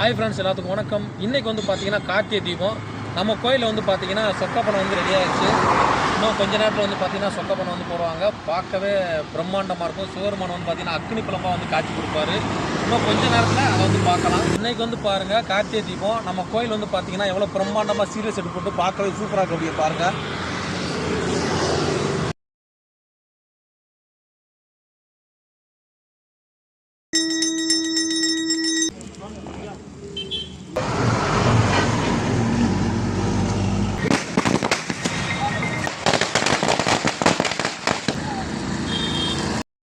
Hi friends எல்லாத்துக்கும் வணக்கம். இன்றைக்கி வந்து பார்த்தீங்கன்னா கார்த்திகை தீபம். நம்ம கோயிலில் வந்து பார்த்தீங்கன்னா சொக்கப்பணம் வந்து ரெடியாகிடுச்சு இன்னும் கொஞ்ச நேரத்தில் வந்து பார்த்தீங்கன்னா சொக்கப்பணம் வந்து போடுவாங்க. பார்க்கவே பிரம்மாண்டமாக இருக்கும். சிவருமானம் வந்து பார்த்தீங்கன்னா அக்னி பழமாக வந்து காட்சி கொடுப்பாரு. இன்னும் கொஞ்ச நேரத்தில் அதை வந்து பார்க்கலாம். இன்றைக்கி வந்து பாருங்கள் கார்த்திகை தீபம். நம்ம கோயில் வந்து பார்த்தீங்கன்னா எவ்வளோ பிரம்மாண்டமாக சீரியஸ் எடுத்து போட்டு பார்க்கவே சூப்பராக இருக்க பாருங்கள்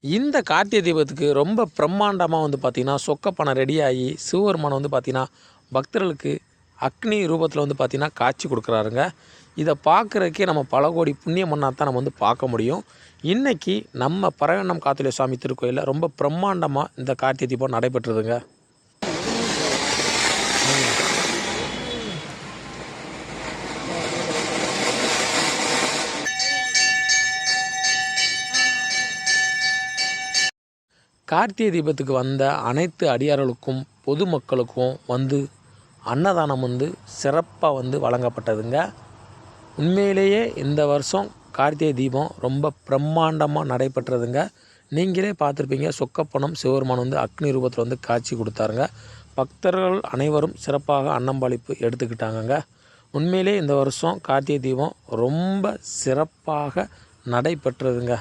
இந்த கார்த்திகை தீபத்துக்கு ரொம்ப பிரம்மாண்டமாக வந்து பார்த்திங்கன்னா சொக்கப்பணம் ரெடியாகி சிவபெருமான் வந்து பார்த்திங்கன்னா பக்தர்களுக்கு அக்னி ரூபத்தில் வந்து பார்த்திங்கன்னா காட்சி கொடுக்குறாருங்க. இதை பார்க்குறதுக்கே நம்ம பல கோடி புண்ணியம் பண்ணால் தான் நம்ம வந்து பார்க்க முடியும். இன்றைக்கி நம்ம பரவண்ணம் காத்துலே சுவாமி திருக்கோயிலில் ரொம்ப பிரம்மாண்டமாக இந்த கார்த்திகை தீபம் நடைபெற்றதுங்க. கார்த்திகை தீபத்துக்கு வந்த அனைத்து அடியார்களுக்கும் பொதுமக்களுக்கும் வந்து அன்னதானம் வந்து சிறப்பாக வந்து வழங்கப்பட்டதுங்க. உண்மையிலேயே இந்த வருஷம் கார்த்திகை தீபம் ரொம்ப பிரம்மாண்டமாக நடைபெற்றதுங்க. நீங்களே பார்த்துருப்பீங்க சொக்கப்பணம் சிவபெருமான் வந்து அக்னி ரூபத்தில் வந்து காட்சி கொடுத்தாருங்க. பக்தர்கள் அனைவரும் சிறப்பாக அன்னம்பாளிப்பு எடுத்துக்கிட்டாங்கங்க. உண்மையிலே இந்த வருஷம் கார்த்திகை தீபம் ரொம்ப சிறப்பாக நடைபெற்றதுங்க.